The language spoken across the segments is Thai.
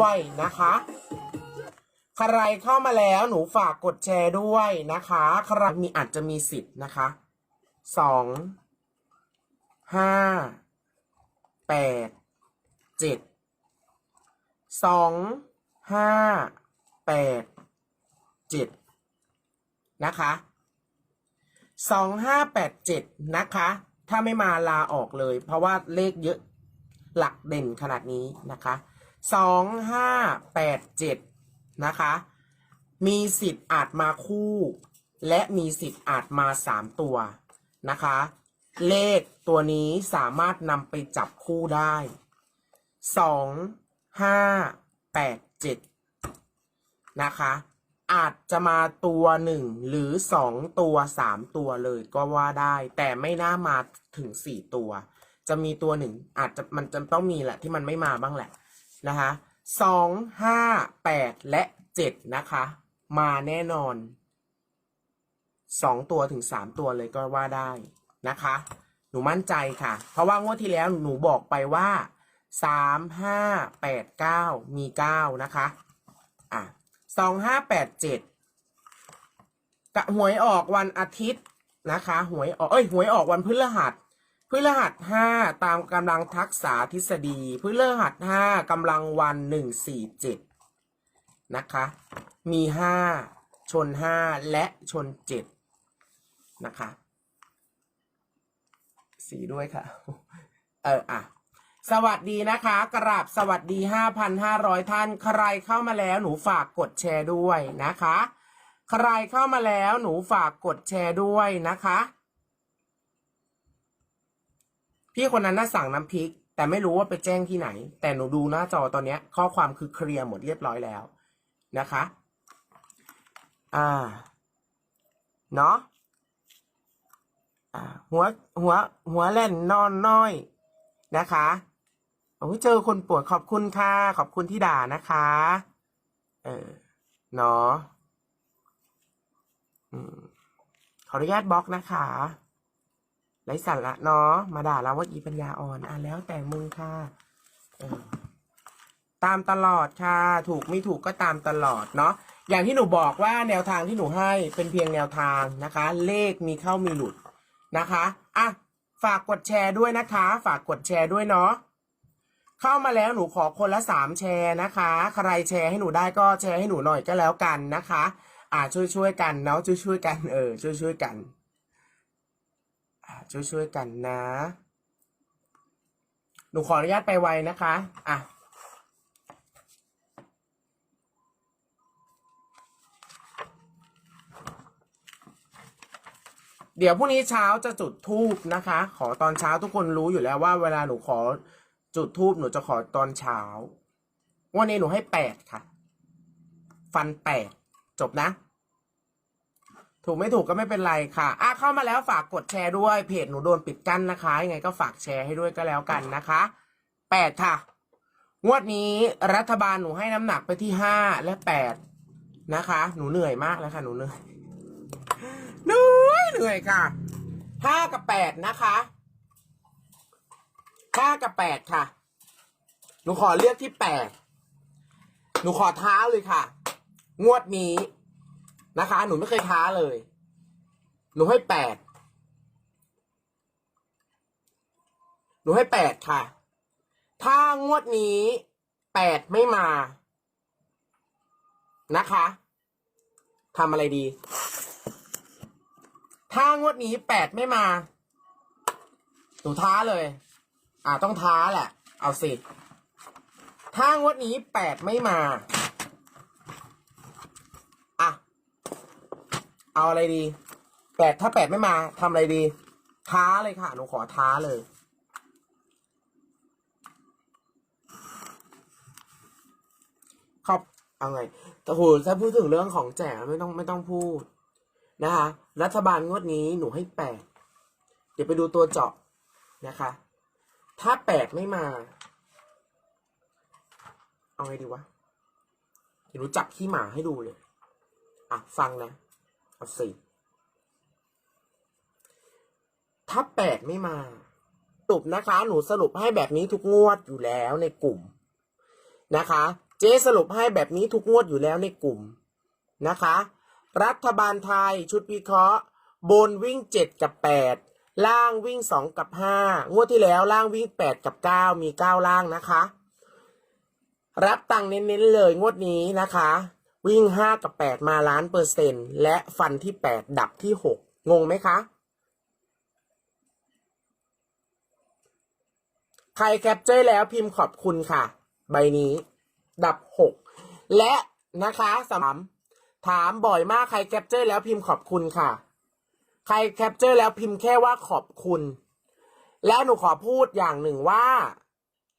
ด้วยนะคะ ใครเข้ามาแล้วหนูฝากกดแชร์ด้วยนะคะใครมีอาจจะมีสิทธิ์นะคะสองห้าแปดเจ็ดสองห้าแปดเจ็ดนะคะสองห้าแปดเจ็ดนะคะ ถ้าไม่มาลาออกเลย เพราะว่าเลขเยอะหลักเด่นขนาดนี้นะคะ สองห้าแปดเจ็ดนะคะ มีสิทธิ์อาจมาคู่ และมีสิทธิ์อาจมาสามตัวนะคะ เลขตัวนี้สามารถนำไปจับคู่ได้สองห้าแปดเจ็ดนะคะ อาจจะมาตัวหนึ่งหรือสองตัวสามตัวเลยก็ว่าได้ แต่ไม่น่ามาถึงสี่ตัว จะมีตัวหนึ่งอาจจะมันจะต้องมีแหละที่มันไม่มาบ้างแหละ นะคะสองห้าแปดและเจ็ดนะคะ มาแน่นอนสองตัวถึงสามตัวเลยก็ว่าได้นะคะ หนูมั่นใจค่ะ เพราะว่างวดที่แล้วหนูบอกไปว่าสามห้าแปดเก้ามีเก้านะคะอะสองห้าแปดเจ็ดกะหวยออกวันอาทิตย์นะคะ หวยออกเอ้ยหวยออกวันพฤหัส พฤหัสห้าตามกำลังทักษะทฤษฎีพฤหัสห้ากำลังวันหนึ่งสี่เจ็ดนะคะ มีห้าชนห้าและชนเจ็ดนะคะสีด้วยค่ะ เอออะสวัสดีนะคะ กราบสวัสดี 5,500 ท่าน ใครเข้ามาแล้วหนูฝากกดแชร์ด้วยนะคะ ใครเข้ามาแล้วหนูฝากกดแชร์ด้วยนะคะ พี่คนนั้นน่าสั่งน้ำพริก แต่ไม่รู้ว่าไปแจ้งที่ไหน แต่หนูดูหน้าจอตอนนี้ข้อความคือเคลียร์หมดเรียบร้อยแล้วนะคะ อ่า เนาะอ่าหัวหัวหัวแล่นนอนน้อยนะคะโอ้ยเจอคนป่วยขอบคุณค่ะ ขอบคุณที่ด่านะคะ เออเนาะอืมขออนุญาตบล็อกนะคะ ไร้สาระเนาะมาด่าเราว่าอีปัญญาอ่อน อะแล้วแต่มึงค่ะตามตลอดค่ะ ถูกไม่ถูกก็ตามตลอดเนาะอย่างที่หนูบอกว่าแนวทางที่หนูให้เป็นเพียงแนวทางนะคะ เลขมีเข้ามีหลุดนะคะอะฝากกดแชร์ด้วยนะคะ ฝากกดแชร์ด้วยเนาะเข้ามาแล้วหนูขอคนละสามแชร์นะคะ ใครแชร์ให้หนูได้ก็แชร์ให้หนูหน่อยก็แล้วกันนะคะ อ่าช่วยช่วยกันเนาะช่วยช่วยกันเออช่วยช่วยกัน ช่วยช่วยๆกันนะ หนูขออนุญาตไปไวนะคะ อะเดี๋ยวพรุ่งนี้เช้าจะจุดทูบนะคะ ขอตอนเช้าทุกคนรู้อยู่แล้วว่า เวลาหนูขอจุดทูบหนูจะขอตอนเช้า วันนี้หนูให้แปดค่ะ ฟันแปดจบนะ ถูกไม่ถูกก็ไม่เป็นไรค่ะอะเข้ามาแล้วฝากกดแชร์ด้วย เพจหนูโดนปิดกั้นนะคะ ยังไงก็ฝากแชร์ให้ด้วยก็แล้วกันนะคะแปดค่ะ งวดนี้รัฐบาลหนูให้น้ำหนักไปที่ห้าและแปดนะคะ หนูเหนื่อยมากแล้วค่ะหนูเหนื่อยเหนื่อยเหนื่อยค่ะห้ากับแปดนะคะห้ากับแปดค่ะ หนูขอเลือกที่แปดหนูขอท้าเลยค่ะ งวดนี้ นะคะ หนูไม่เคยท้าเลย หนูให้แปดหนูให้แปดค่ะ ถ้างวดนี้แปดไม่มานะคะทำอะไรดี ถ้างวดนี้แปดไม่มา หนูท้าเลย อ่าต้องท้าแหละ เอาสิ ถ้างวดนี้แปดไม่มา อะ เอาอะไรดีแปดถ้าแปดไม่มาทำอะไรดี ท้าเลยค่ะหนูขอท้าเลยขอบเอาไงแต่โหถ้าพูดถึงเรื่องของแจกไม่ต้องไม่ต้องพูดนะคะ รัฐบาลงวดนี้หนูให้แปดเดี๋ยวไปดูตัวเจาะนะคะ ถ้าแปดไม่มา เอาไงดีวะเดี๋ยวหนูจับขี้หมาให้ดูเลย อะ ฟังนะ เอาสิถ้าแปดไม่มาสรุปนะคะ หนูสรุปให้แบบนี้ทุกงวดอยู่แล้วในกลุ่มนะคะ เจ๊สรุปให้แบบนี้ทุกงวดอยู่แล้วในกลุ่มนะคะ รัฐบาลไทยชุดวิเคราะห์ บนวิ่งเจ็ดกับแปดล่างวิ่งสองกับห้างวดที่แล้วล่างวิ่งแปดกับเก้ามีเก้าล่างนะคะ รับตังค์เน้นๆเลยงวดนี้นะคะ วิ่งห้ากับแปดมาล้านเปอร์เซ็นต์และฟันที่แปดดับที่หกงงไหมคะ ใครแคปเจอร์แล้วพิมพ์ขอบคุณค่ะ ใบนี้ ดับหกและนะคะสามถามบ่อยมากใครแคปเจอร์แล้วพิมพ์ขอบคุณค่ะ ใครแคปเจอร์แล้วพิมพ์แค่ว่าขอบคุณ แล้วหนูขอพูดอย่างหนึ่งว่า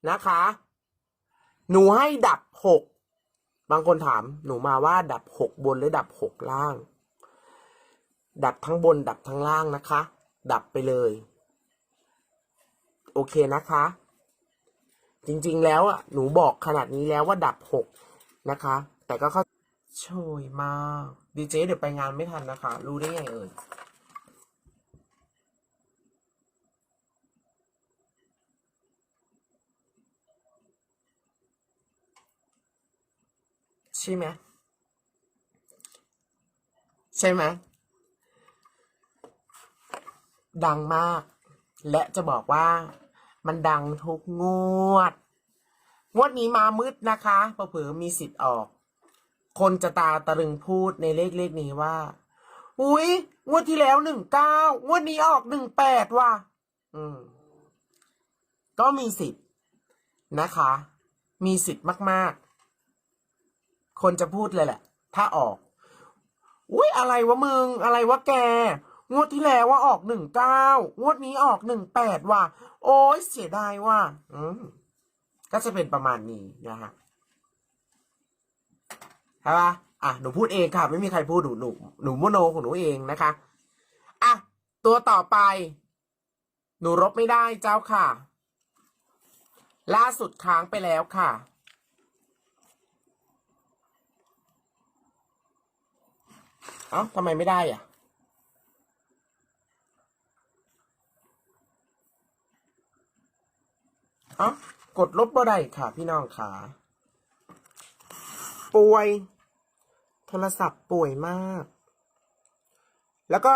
นะคะ หนูให้ดับหก บางคนถามหนูมาว่าดับหกบนหรือดับหกล่าง ดับทั้งบนดับทั้งล่างนะคะ ดับไปเลย โอเคนะคะ จริงๆแล้วอะหนูบอกขนาดนี้แล้วว่าดับหกนะคะ แต่ก็เข้าโชยมากดีเจเดี๋ยวไปงานไม่ทันนะคะ รู้ได้ไงเอ่ย ใช่ไหมใช่ไหมดังมาก และจะบอกว่ามันดังทุกงวด งวดนี้มามืดนะคะเผลอมีสิทธิ์ออก คนจะตาตะลึงพูดในเลขเลขนี้ว่า อุ้ยงวดที่แล้วหนึ่งเก้างวดนี้ออกหนึ่งแปดว่ะ อืม ก็มีสิทธิ์นะคะ มีสิทธิ์มาก ๆ คนจะพูดเลยแหละ ถ้าออกอุ้ยอะไรวะมึง อะไรวะแก งวดที่แล้วว่าออกหนึ่งเก้างวดนี้ออกหนึ่งแปดว่ะ โอ้ยเสียดายว่ะอืมก็จะเป็นประมาณนี้นะฮะใช่ปะอะหนูพูดเองค่ะ ไม่มีใครพูดหนูหนูหนูโมโนของหนูเองนะคะอะตัวต่อไป หนูรบไม่ได้เจ้าค่ะ ล่าสุดค้างไปแล้วค่ะ เอ้าทำไมไม่ได้อะ เอ้ากดลบบ่ได้ค่ะ พี่น้องขาป่วย โทรศัพท์ป่วยมาก แล้วก็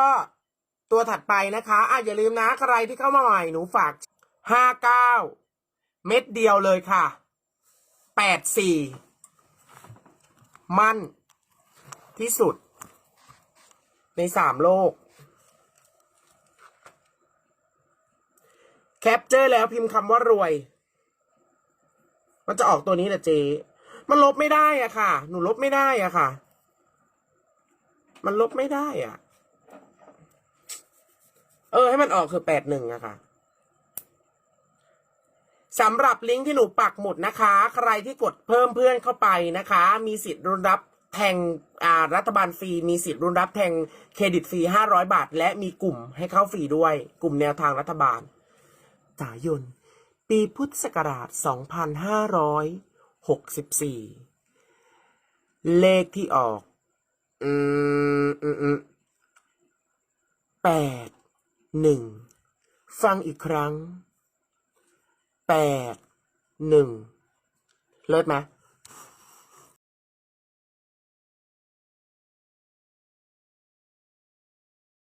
ตัวถัดไปนะคะอะอย่าลืมนะใครที่เข้ามาใหม่หนูฝากห้าเก้าเม็ดเดียวเลยค่ะแปดสี่ มั่นที่สุด ในสามโลก แคปเจอร์แล้วพิมพ์คำว่ารวย มันจะออกตัวนี้แหละเจ มันลบไม่ได้อะค่ะ หนูลบไม่ได้อะค่ะ มันลบไม่ได้อะ เออ ให้มันออกคือแปดหนึ่งอะค่ะสำหรับลิงก์ที่หนูปักหมุดนะคะ ใครที่กดเพิ่มเพื่อนเข้าไปนะคะ มีสิทธิ์รับ แทงรัฐบาลฟรีมีสิทธิ์รุนรับแทงเครดิตฟรีห้าร้อยบาท และมีกลุ่มให้เข้าฟรีด้วย กลุ่มแนวทางรัฐบาลสายน ปีพุทธศักราช 2564 เลขที่ออก อืมอืมอืมแปดหนึ่งฟังอีกครั้งแปดหนึ่งเลิศไหม